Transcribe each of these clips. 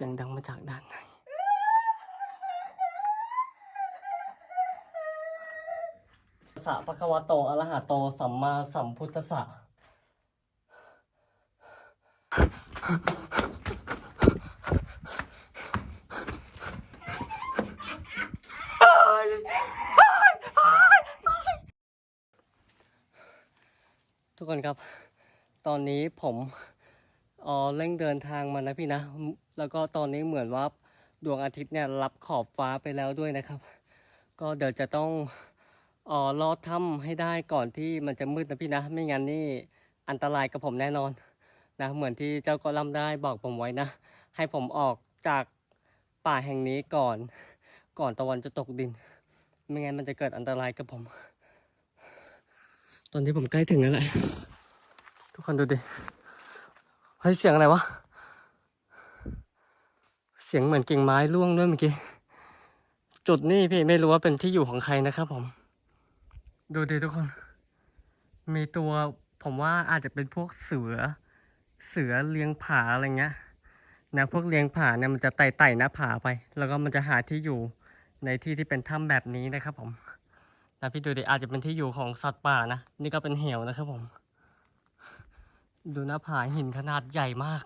สียงดังมาจากด้านในสะปะคะวะโตอะระหะโต สัมมาสัมพุทธัสสะทุกคนครับ ตอนนี้ผมเออเร่งเดินทางมานะพี่นะ แล้วก็ตอนนี้เหมือนว่าดวงอาทิตย์เนี่ยรับขอบฟ้าไปแล้วด้วยนะครับ ก็เดี๋ยวจะต้องเออลอดถ้ำให้ได้ก่อนที่มันจะมืดนะพี่นะ ไม่งั้นนี่อันตรายกับผมแน่นอนนะเหมือนที่เจ้ากอลัมได้บอกผมไว้นะ ให้ผมออกจากป่าแห่งนี้ก่อน ก่อนตะวันจะตกดิน ไม่งั้นมันจะเกิดอันตรายกับผม ตอนนี้ผมใกล้ถึงแล้วแหละทุกคนดูดิ เฮ้ยเสียงอะไรวะ เสียงเหมือนกิ่งไม้ร่วงด้วยเมื่อกี้ จุดนี้พี่ไม่รู้ว่าเป็นที่อยู่ของใครนะครับผม ดูดิทุกคน มีตัวผมว่าอาจจะเป็นพวกเสือ เสือเลี้ยงผาอะไรเงี้ยนะพวกเลี้ยงผาเนี่ยมันจะไต่ไต่หน้าผาไป แล้วก็มันจะหาที่อยู่ในที่ที่เป็นถ้ำแบบนี้นะครับผมนะพี่ดูดิอาจจะเป็นที่อยู่ของสัตว์ป่านะ นี่ก็เป็นเหวนะครับผม ดูหน้าผาหินขนาดใหญ่มาก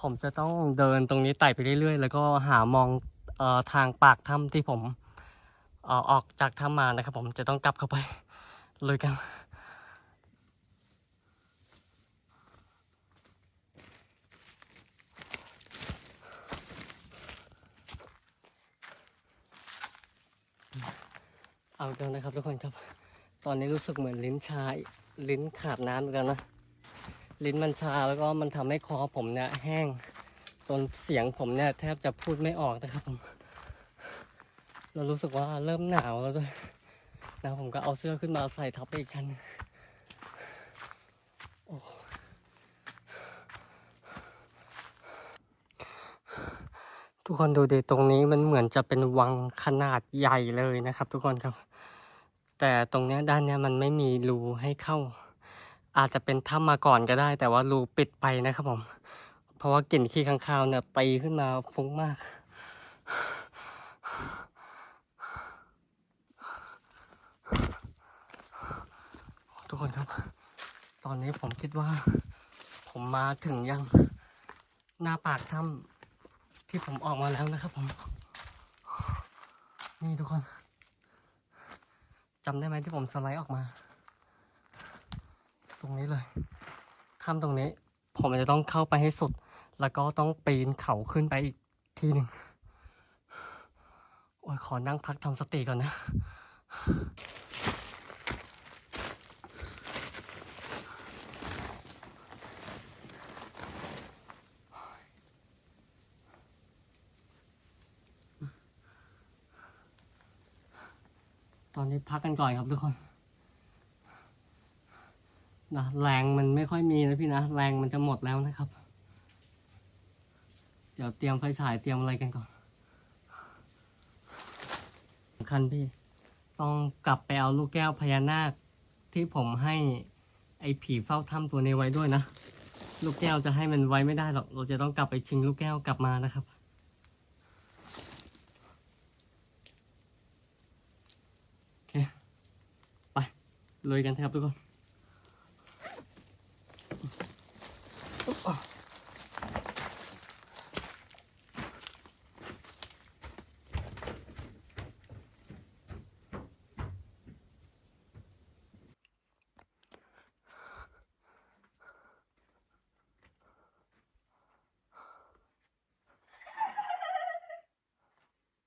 ผมจะต้องเดินตรงนี้ไต่ไปเรื่อยๆ แล้วก็หามองออทางปากถ้ำที่ผมออออกจากถ้ำมานะครับผมจะต้องกลับเข้าไปเลยกัน เอาเดินนะครับทุกคนครับ ตอนนี้รู้สึกเหมือนลิ้นชาลิ้นขาดน้ำเหมือนกันนะ ลิ้นมันชาแล้วก็มันทำให้คอผมเนี่ยแห้งจนเสียงผมเนี่ยแทบจะพูดไม่ออกนะครับผมเรารู้สึกว่าเริ่มหนาวแล้วด้วยนะผมก็เอาเสื้อขึ้นมาใส่ทับไปอีกชั้นโอ้ทุกคนดูดิตรงนี้มันเหมือนจะเป็นวังขนาดใหญ่เลยนะครับ ทุกคนครับ แต่ตรงเนี้ยด้านเนี้ยมันไม่มีรูให้เข้า อาจจะเป็นถ้ำมาก่อนก็ได้ แต่ว่ารูปิดไปนะครับผม เพราะว่ากลิ่นขี้ข้างคาวเนี่ยตีขึ้นมาฟุ้งมากทุกคนครับ ตอนนี้ผมคิดว่า ผมมาถึงยังหน้าปากถ้ำที่ผมออกมาแล้วนะครับผม นี่ทุกคน จำได้ไหมที่ผมสไลด์ออกมา ตรงนี้เลย ข้ามตรงนี้ ผมจะต้องเข้าไปให้สุด แล้วก็ต้องปีนเขาขึ้นไปอีกทีหนึ่งโอ้ยขอนั่งพักทำสติก่อนนะ ตอนนี้พักกันก่อนครับทุกคนนะแรงมันไม่ค่อยมีนะพี่นะ แรงมันจะหมดแล้วนะครับ เดี๋ยวเตรียมไฟฉายเตรียมอะไรกันก่อนสำคัญพี่ ต้องกลับไปเอาลูกแก้วพญานาคที่ผมให้ไอ้ผีเฝ้าถ้ำตัวนี้ไว้ด้วยนะ ลูกแก้วจะให้มันไว้ไม่ได้หรอก เราจะต้องกลับไปชิงลูกแก้วกลับมานะครับ โอเค ไป ลยกันครับทุกคน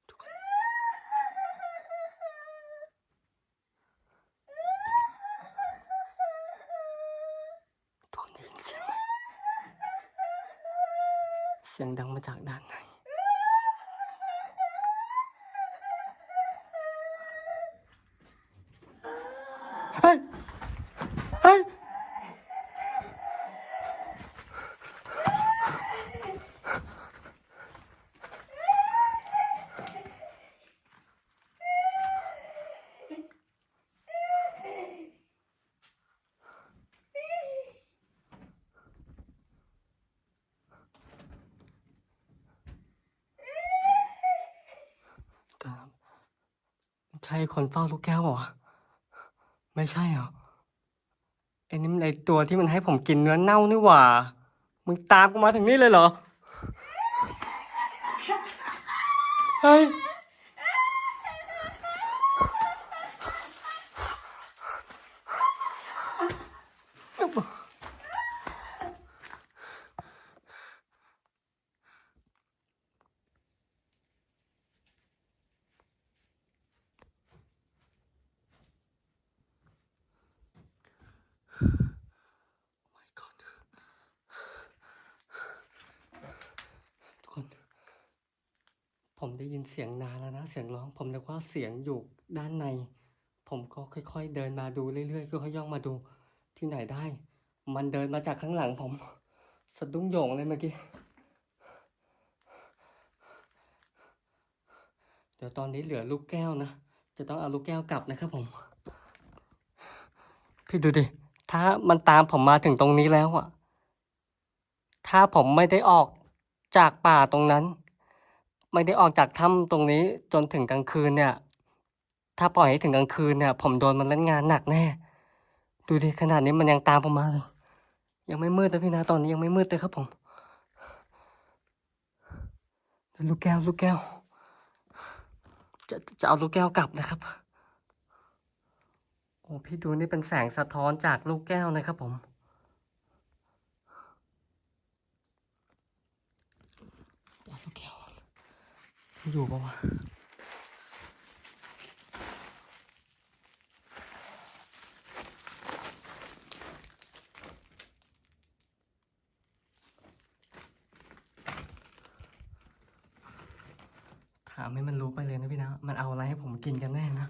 ทุกคนได้ยินเสียงไหม เสียงดังมาจากด้านใน เฮ้ย เฮ้ย ท ใช่คนเฝ้าลูกแก้วเหรอ ไม่ใช่เหรอไอ้นี่มันไอตัวที่มันให้ผมกินเนื้อเน่านี่หว่า มึงตามกูมาถึงนี่เลยเหรอ เฮ้ย my god ทุกคน ผมได้ยินเสียงนานแล้วนะ เสียงร้อง ผมนึกว่าเสียงอยู่ด้านใน ผมก็ค่อย ๆ เดินมาดูเรื่อยๆค่อยๆย่องมาดู ที่ไหนได้ มันเดินมาจากข้างหลังผมสะดุ้งโยงเลยเมื่อกี้ เดี๋ยวตอนนี้เหลือลูกแก้วนะ จะต้องเอาลูกแก้วกลับนะครับผม พี่ดูดิ ถ้ามันตามผมมาถึงตรงนี้แล้วอะถ้าผมไม่ได้ออกจากป่าตรงนั้น ไม่ได้ออกจากถ้ำตรงนี้จนถึงกลางคืนเนี่ย ถ้าปล่อยให้ถึงกลางคืนเนี่ย ผมโดนมันเล่นงานหนักแน่ ดูดิขนาดนี้มันยังตามผมมาเลยยังไม่มืดนะพี่นะตอนนี้ยังไม่มืดเลยครับผมลูกแก้วลูกแก้ว จะจะเอาลูกแก้วกลับนะครับโอ้พี่ดูนี่เป็นแสงสะท้อนจากลูกแก้วนะครับผมเอาลูกแก้ว อยู่ปะวะถามให้มันรู้ไปเลยนะพี่นะ มันเอาอะไรให้ผมกินกันแน่นะ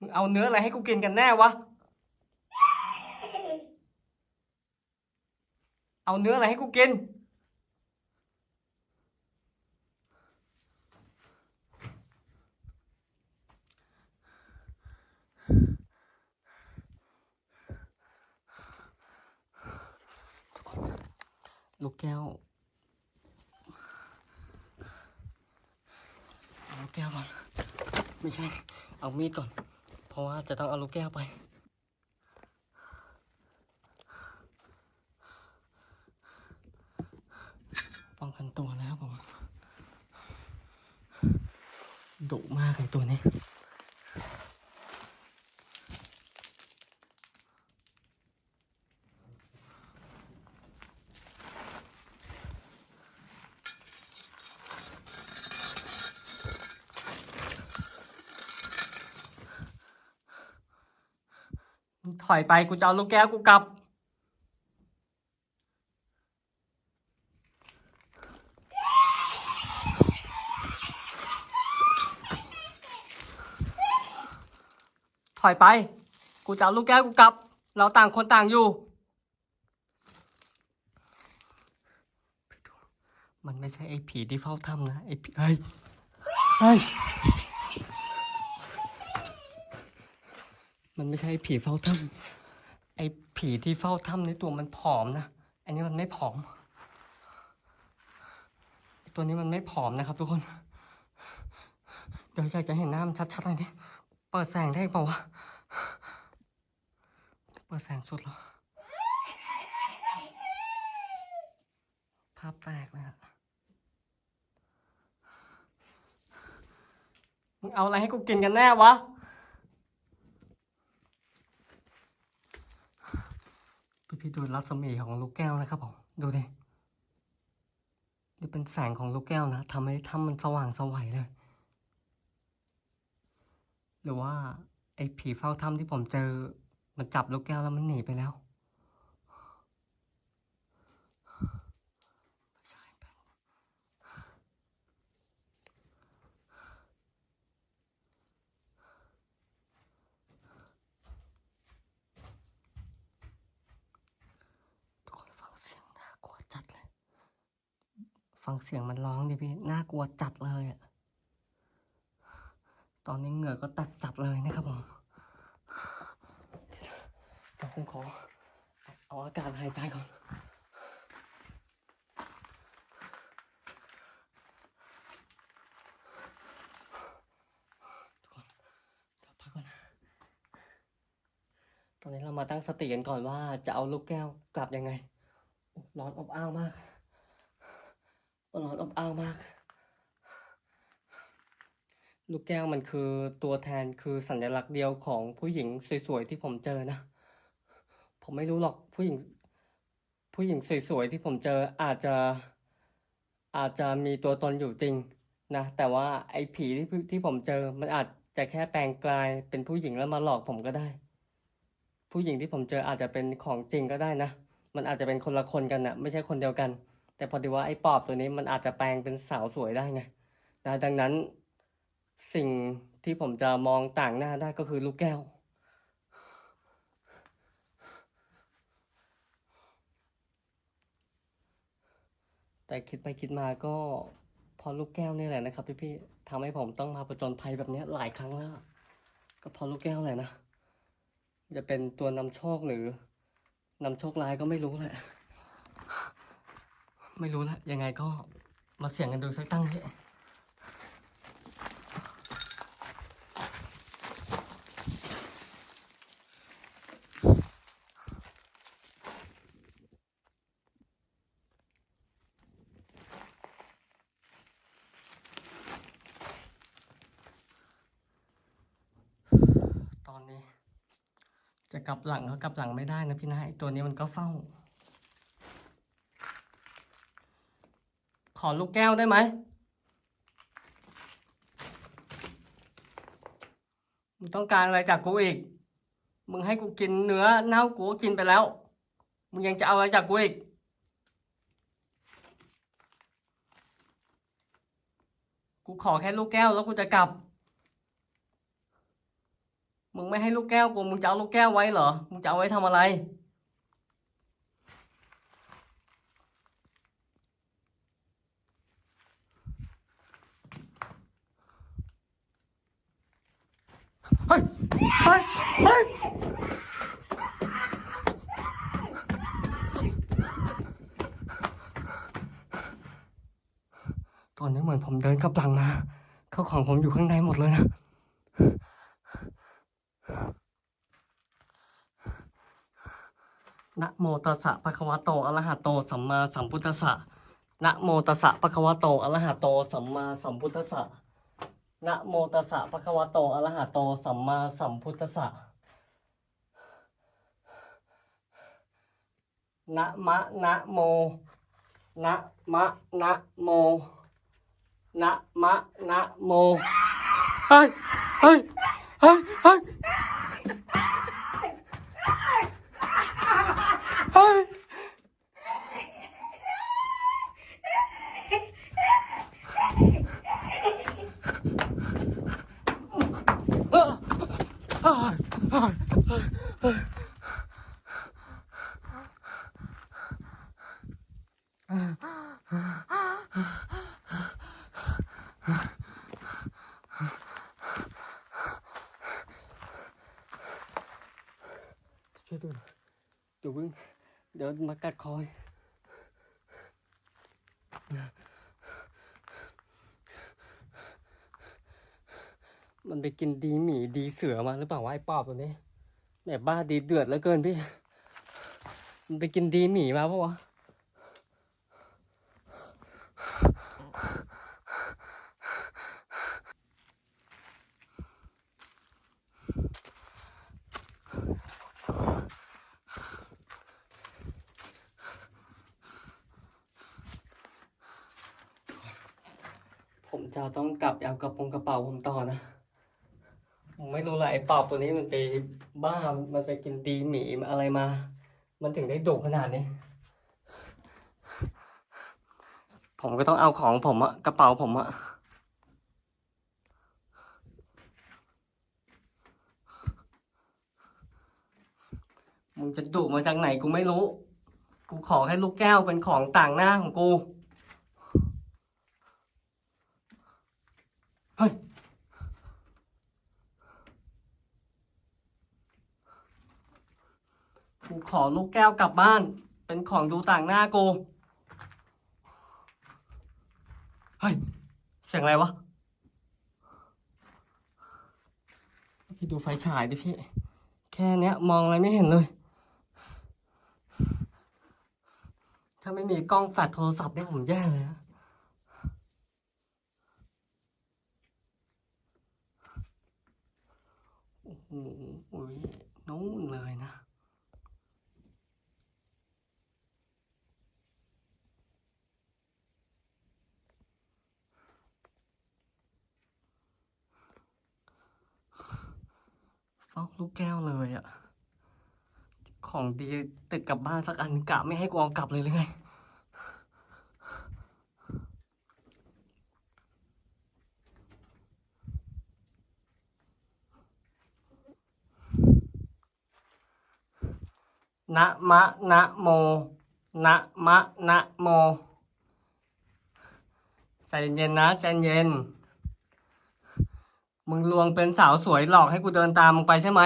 มึง เอาเนื้ออะไรให้กูกินกันแน่วะ เอาเนื้ออะไรให้กูกิน ลูกแก้วเอาลูกแก้วก่อน ไม่ใช่ เอามีดก่อน ราะว่าจะต้องเอาลูกแก้วไป ป้องกันตัวนะครับผมดุมากเลยตัวนี้ ถอยไปกูจะเอาลูกแก้วกูกลับ ถอยไป กูจะเอาลูกแก้วกูกลับ เราต่างคนต่างอยู่ มันไม่ใช่ไอ้ผีที่เฝ้าถ้ำนะไอ้ผีเฮ้ยเฮ้ย มันไม่ใช่ผีเฝ้าถ้ำไอ้ผีที่เฝ้าถ้ำในตัวมันผอมนะ อันนี้มันไม่ผอม ตัวนี้มันไม่ผอมนะครับ ทุกคน เดี๋ยวอยากจะเห็นหน้ามันชัดๆเลยนี่เปิดแสงได้เปล่าวะ เปิดแสงสุดแล้ว ภาพแตกเลยอะมึงเอาอะไรให้กูกินกันแน่วะ พี่ดูรัศมีของลูกแก้วนะครับผมดูดินี่เป็นแสงของลูกแก้วนะทำให้ถ้ำมันสว่างสวัยเลย หรือว่าไอ้ผีเฝ้าถ้ำที่ผมเจอ มันจับลูกแก้วแล้วมันหนีไปแล้วไม่ใช่เป็นทุกคนฟังเสียงน่ากลัวจัดเลย ฟังเสียงมันร้องดิพี่ น่ากลัวจัดเลยอะตอนนี้เหงื่อก็ตัดจัดเลยนะครับผมเดี๋ยวผมขอ เอาอากาศหายใจก่อน ทุกคนเดี๋ยวพักก่อนนะ ตอนนี้เรามาตั้งสติกันก่อนว่าจะเอาลูกแก้วกลับยังไง ร้อนอบอ้าวมาก ร้อนอบอ้าวมาก ลูกแก้วมันคือตัวแทนคือสัญลักษณ์เดียวของผู้หญิงสวยๆที่ผมเจอนะ ผมไม่รู้หรอกผู้หญิง ผู้หญิงสวยๆที่ผมเจออาจจะอาจจะมีตัวตนอยู่จริงนะ แต่ว่าไอ้ผีที่ที่ผมเจอ มันอาจจะแค่แปลงกลายเป็นผู้หญิงแล้วมาหลอกผมก็ได้ ผู้หญิงที่ผมเจออาจจะเป็นของจริงก็ได้นะ มันอาจจะเป็นคนละคนกันนะไม่ใช่คนเดียวกัน แต่พอดีว่าไอ้ปอบตัวนี้มันอาจจะแปลงเป็นสาวสวยได้ไงนะดังนั้นสิ่งที่ผมจะมองต่างหน้าได้ก็คือลูกแก้ว แต่คิดไปคิดมาก็พอลูกแก้วนี่แหละนะครับ พี่ๆทำให้ผมต้องมาประจนภัยแบบนี้หลายครั้งแล้ว ก็พอลูกแก้วแหละนะ จะเป็นตัวนำโชคหรือนำโชคร้ายก็ไม่รู้แหละ ไม่รู้ละยังไงก็มาเสี่ยงกันดูสักตั้งพี่ตอนนี้จะกลับหลังก็กลับหลังไม่ได้นะพี่นะไอตัวนี้มันก็เฝ้า ขอลูกแก้วได้ไหม มึงต้องการอะไรจากกูอีก มึงให้กูกินเนื้อเน่ากูกินไปแล้ว มึงยังจะเอาอะไรจากกูอีก กูขอแค่ลูกแก้วแล้วกูจะกลับ มึงไม่ให้ลูกแก้วกู มึงจะเอาลูกแก้วไว้เหรอ มึงจะเอาไว้ทำอะไร ตอนนี้เหมือนผมเดินกลับหลังมาเข้าของผมอยู่ข้างในหมดเลยนะนะโมตัสสะภะคะวะโตอะระหะโต สัมมาสัมพุทธัสสะนะโมตัสสะภะคะวะโตอะระหะโต สัมมาสัมพุทธัสสะ นะโมตัสสะภะคะวะโตอะระหะโต สัมมาสัมพุทธัสสะนะมะนะโมนะมะนะโมนะมะนะโมเฮ้ยเฮ้ยเฮ้ยเฮ้ย ช่วยดูหน่อยเดี๋ยววิ่งเดี๋ยวมากัดคอย มันไป กินดีหมีดีเสือมาหรือเปล่าวะไอ้ปอบตัวนี้แหมบ้าดีเดือดเหลือเกินพี่ มันไปกินดีหมีมาปะวะผมจะต้องกลับเอากระโปรงกระเป๋าผมต่อนะ ไม่รู้แหละไอ้ปอบตัวนี้มันไปบ้า มันไปกินดีหมีอะไรมา มันถึงได้ดุขนาดนี้ ผมก็ต้องเอาของผมอะกระเป๋าผมอะมึงจะดุมาจากไหนกูไม่รู้ กูขอแค่ลูกแก้วเป็นของต่างหน้าของกู เฮ้ย กูขอลูกแก้วกลับบ้าน เป็นของดูต่างหน้ากูเฮ้ย เสียงอะไรวะ พี่ดูไฟฉายดิพี่ แค่เนี้ยมองอะไรไม่เห็นเลย ถ้าไม่มีกล้องแฟลชโทรศัพท์เนี่ยผมแย่เลยนะโอ้โหนู่นเลยนะ อกลูกแก้วเลยอะของดีติดกลับบ้านสักอันกะไม่ให้กูเอากลับเลยหรือไงนะมะนะโมนะมะนะโมใจเย็นนะใจเย็น มึงลวงเป็นสาวสวยหลอกให้กูเดินตามมึงไปใช่ไหม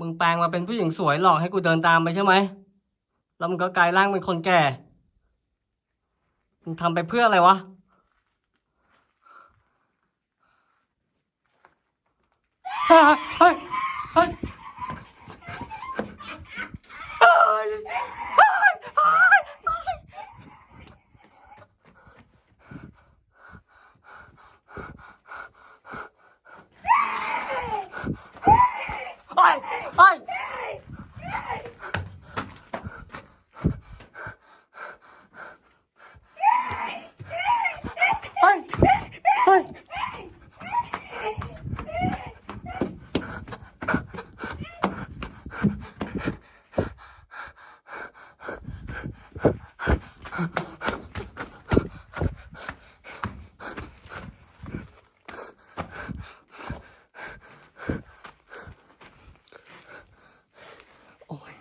มึงแปลงมาเป็นผู้หญิงสวยหลอกให้กูเดินตามไปใช่ไหม แล้วมึงก็กลายร่างเป็นคนแก่ มึงทำไปเพื่ออะไรวะ เฮ้ย เฮ้ยเฮ้ยเฮ้ยเฮ้ยเฮ้ยเฮ้ย โอ้ย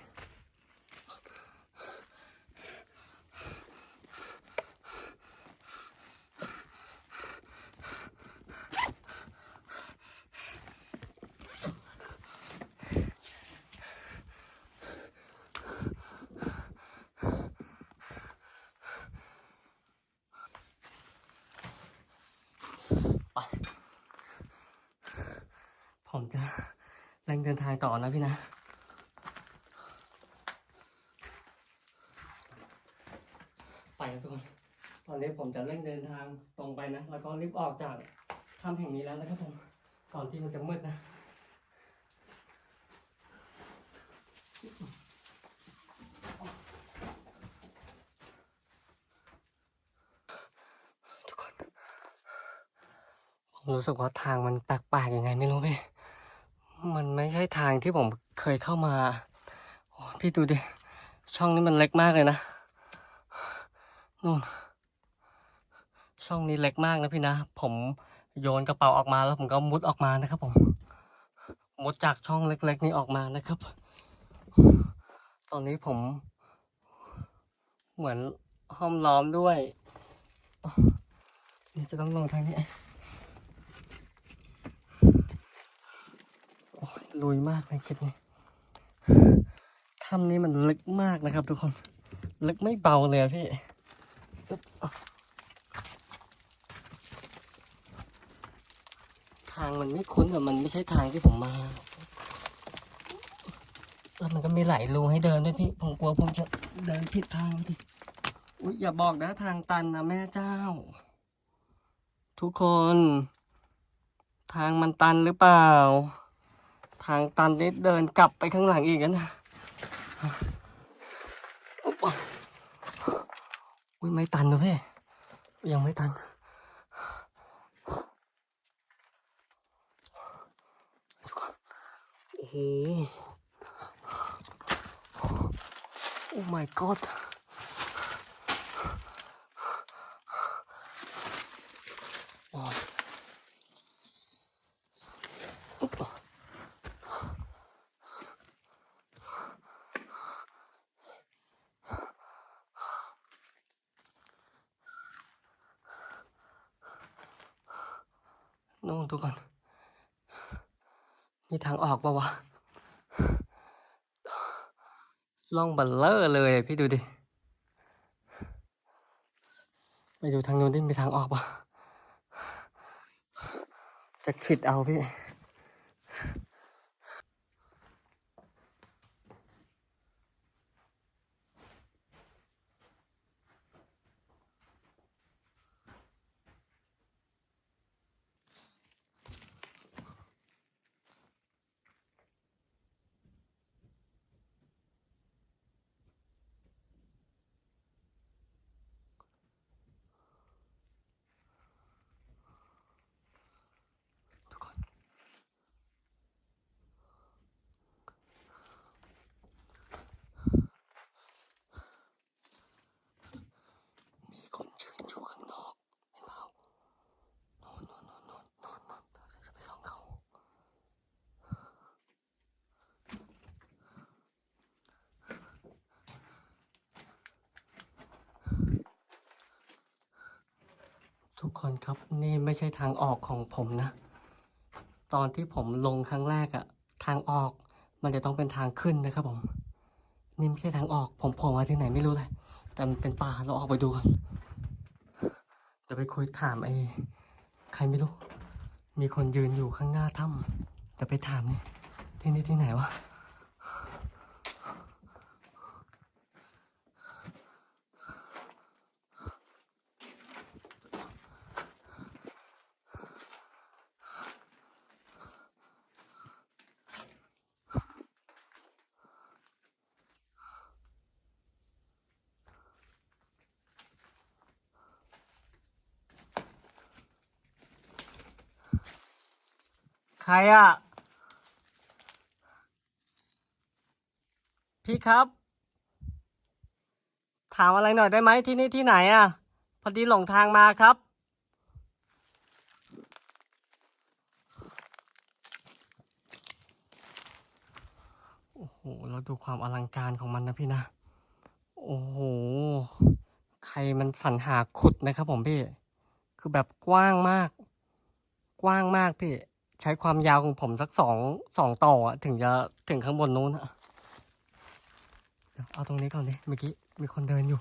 ไปผม จะเร่งเดินทางต่อนะพี่นะ ไปทุกคน ตอนนี้ผมจะเร่งเดินทางตรงไปนะ แล้วก็รีบออกจากถ้ำแห่งนี้แล้วนะครับผม ก่อนที่มันจะมืดนะทุกคนผมรู้สึกว่าทางมันแปลกๆยังไงไม่รู้พี่ มันไม่ใช่ทางที่ผมเคยเข้ามาพี่ดูดิ ช่องนี้มันเล็กมากเลยนะนู่นช่องนี้เล็กมากนะพี่นะ ผมโยนกระเป๋าออกมาแล้วผมก็มุดออกมานะครับ ผมมุดจากช่องเล็ก ๆ นี้ออกมานะครับ ตอนนี้ผม เหมือนห้อมล้อมด้วยนี่จะต้องลงทางนี้ โอ้ย ลุยมากเลยคลิปนี้ถ้ำนี้มันลึกมากนะครับ ทุกคน ลึกไม่เบาเลยพี่ทางมันไม่คุ้นแต่มันไม่ใช่ทางที่ผมมาแล้วมันก็มีหลายรูให้เดินด้วยพี่ ผมกลัวผมจะเดินผิดทางดิอุ๊ยอย่าบอกนะทางตันนะแม่เจ้า ทุกคน ทางมันตันหรือเปล่า ทางตันนี่เดินกลับไปข้างหลังอีกแล้วนะอุ้ยไม่ตันนะพี่ยังไม่ตันทุกคนโอ้โห โอ้ my god โอ้ยอุ๊บนู่นทุกคน นี่ทางออกปะวะล่องบัลเลอร์เลยพี่ดูดิ ไปดูทางนู้นดิมีทางออกปะจะขิดเอาพี่ ทุกคน มีคนยืนอยู่ข้างนอก เห็นเปล่าโน่นโน่นโน่นโน่นโน่นโน่นเดี๋ยวจะไปส่องเขา ทุกคนครับนี่ไม่ใช่ทางออกของผมนะ ตอนที่ผมลงครั้งแรกอะทางออกมันจะต้องเป็นทางขึ้นนะครับผม นี่ไม่ใช่ทางออกผมโผล่มาที่ไหนไม่รู้เลย แต่มันเป็นป่าเราออกไปดูกันเดี๋ยวไปคุยถามไอ้ใครไม่รู้ มีคนยืนอยู่ข้างหน้าถ้ำเดี๋ยวไปถามนี่ที่นี่ที่ไหนวะ รอะพี่ครับ ถามอะไรหน่อยได้ไหมที่นี่ที่ไหนอะพอดีหลงทางมาครับ โอ้โห เราดูความอลังการของมันนะพี่นะ โอ้โห ใครมันสรรหาขุดนะครับผมพี่ คือแบบกว้างมาก กว้างมากพี่ ใช้ความยาวของผมสักสองสองต่อถึงจะถึงข้างบนนู้นอะเดี๋ยวเอาตรงนี้ก่อนดิเมื่อกี้มีคนเดินอยู่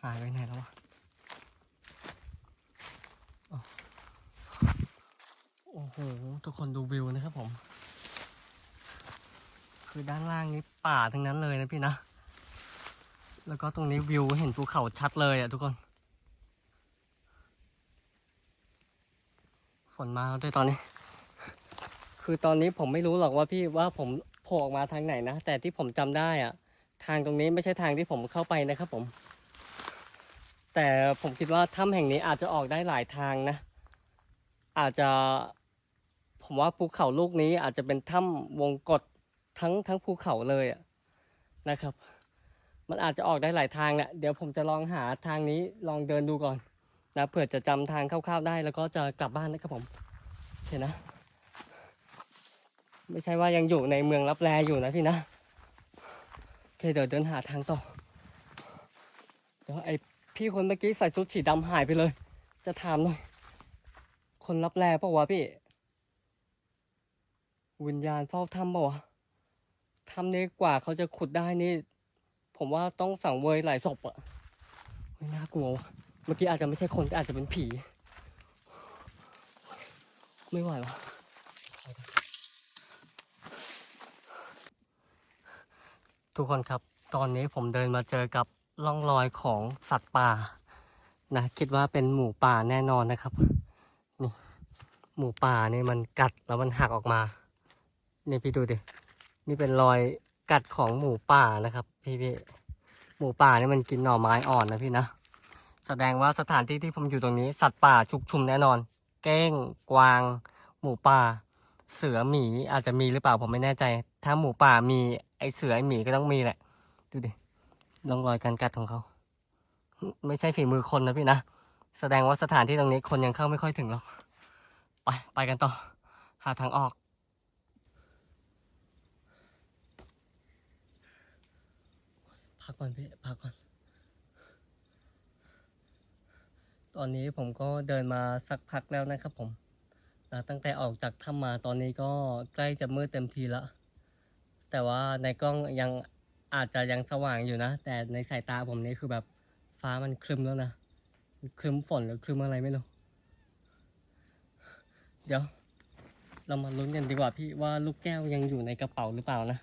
หายไปไหนแล้ววะอ้าว โอ้โหทุกคนดูวิวนะครับผม คือด้านล่างนี้ป่าทั้งนั้นเลยนะพี่นะ แล้วก็ตรงนี้วิวเห็นภูเขาชัดเลยอะทุกคน ฝนมาแล้วด้วยตอนนี้ คือตอนนี้ผมไม่รู้หรอกว่าพี่ว่าผมโผล่ออกมาทางไหนนะ แต่ที่ผมจำได้อะ ทางตรงนี้ไม่ใช่ทางที่ผมเข้าไปนะครับผม แต่ผมคิดว่าถ้ำแห่งนี้อาจจะออกได้หลายทางนะอาจจะ ผมว่าภูเขาลูกนี้อาจจะเป็นถ้ำวงกฏทั้งทั้งภูเขาเลยอะนะครับ มันอาจจะออกได้หลายทางแหละเดี๋ยวผมจะลองหาทางนี้ลองเดินดูก่อนนะเผื่อจะจำทางคร่าวๆได้แล้วก็จะกลับบ้านนะครับผมเห็นนะ ไม่ใช่ว่ายังอยู่ในเมืองรับแลอยู่นะพี่นะโอเคเดี๋ยวเดินหาทางต่อเดี๋ยวไอพี่คนเมื่อกี้ใส่ชุดสีดำหายไปเลย จะถามหน่อย คนรับแลเปล่าวะพี่ วิญญาณเฝ้าถ้ำเปล่าวะถ้ำนี้กว่าเขาจะขุดได้นี่ ผมว่าต้องสั่งเวยหลายศพอะไม่น่ากลัววะเมื่อกี้อาจจะไม่ใช่คนแต่อาจจะเป็นผี ไม่ไหววะทุกคนครับ ตอนนี้ผมเดินมาเจอกับร่องรอยของสัตว์ป่านะคิดว่าเป็นหมูป่าแน่นอนนะครับนี่หมูป่านี่มันกัดแล้วมันหักออกมา นี่พี่ดูดิ นี่เป็นรอยกัดของหมูป่านะครับ พี่พี่หมูป่านี่มันกินหน่อไม้อ่อนนะพี่นะ แสดงว่าสถานที่ที่ผมอยู่ตรงนี้ สัตว์ป่าชุกชุมแน่นอน เก้ง กวาง หมูป่า เสือหมีอาจจะมีหรือเปล่าผมไม่แน่ใจ ถ้าหมูป่ามีไอเสือไอหมีก็ต้องมีแหละ ดูดิร่องรอยการกัดของเขา ไม่ใช่ฝีมือคนนะพี่นะ แสดงว่าสถานที่ตรงนี้คนยังเข้าไม่ค่อยถึงหรอก ไปไปกันต่อ หาทางออก ก่อนพี่พักก่อน ตอนนี้ผมก็เดินมาสักพักแล้วนะครับผมตั้งแต่ออกจากถ้ำมาตอนนี้ก็ใกล้จะมืดเต็มทีแล้วแต่ว่าในกล้องยังอาจจะยังสว่างอยู่นะ แต่ในสายตาผมนี่คือแบบฟ้ามันครึมแล้วนะครึมฝนหรือครึมอะไรไม่รู้ เดี๋ยว เรามาลุ้นกันดีกว่าพี่ว่าลูกแก้วยังอยู่ในกระเป๋าหรือเปล่านะ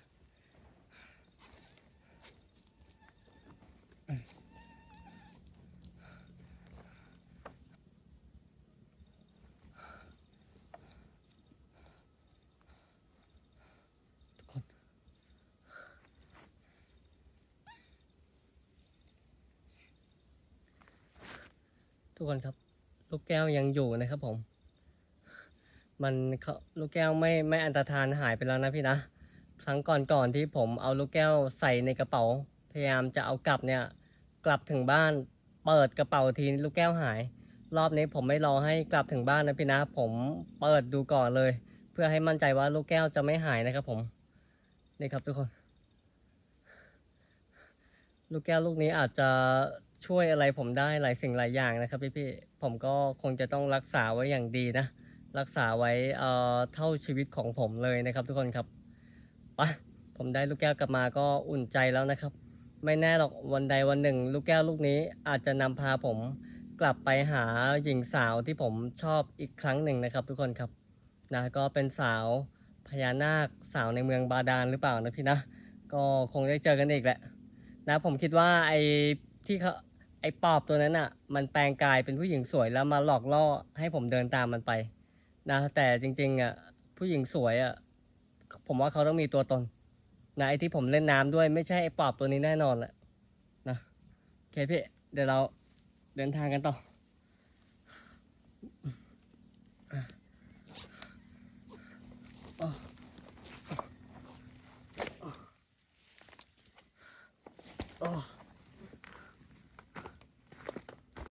ทุกคนครับ ลูกแก้วยังอยู่นะครับผม มันเขาลูกแก้วไม่ไม่อันตรธานหายไปแล้วนะพี่นะ ครั้งก่อนก่อนที่ผมเอาลูกแก้วใส่ในกระเป๋า พยายามจะเอากลับเนี่ย กลับถึงบ้านเปิดกระเป๋าทีลูกแก้วหาย รอบนี้ผมไม่รอให้กลับถึงบ้านนะพี่นะ ผมเปิดดูก่อนเลย เพื่อให้มั่นใจว่าลูกแก้วจะไม่หายนะครับ ผมนี่ครับทุกคน ลูกแก้วลูกนี้อาจจะ ช่วยอะไรผมได้หลายสิ่งหลายอย่างนะครับพี่ๆผมก็คงจะต้องรักษาไว้อย่างดีนะ รักษาไว้เอ่อเท่าชีวิตของผมเลยนะครับ ทุกคนครับปะผมได้ลูกแก้วกลับมาก็อุ่นใจแล้วนะครับ ไม่แน่หรอกวันใดวันหนึ่ง ลูกแก้วลูกนี้อาจจะนำพาผมกลับไปหาหญิงสาวที่ผมชอบอีกครั้งหนึ่งนะครับ ทุกคนครับนะก็เป็นสาวพญานาคสาวในเมืองบาดาลหรือเปล่านะพี่นะ ก็คงได้เจอกันอีกแหละนะผมคิดว่าไอ้ที่เขา ไอ้ปอบตัวนั้นอะ มันแปลงกายเป็นผู้หญิงสวยแล้วมาหลอกล่อให้ผมเดินตามมันไป นะ แต่จริง ๆอะผู้หญิงสวยอะผมว่าเขาต้องมีตัวตน นะไอ้ที่ผมเล่นน้ำด้วยไม่ใช่ไอ้ปอบตัวนี้แน่นอนแหละนะโอเคพี่เดี๋ยวเราเดินทางกันต่อโอ้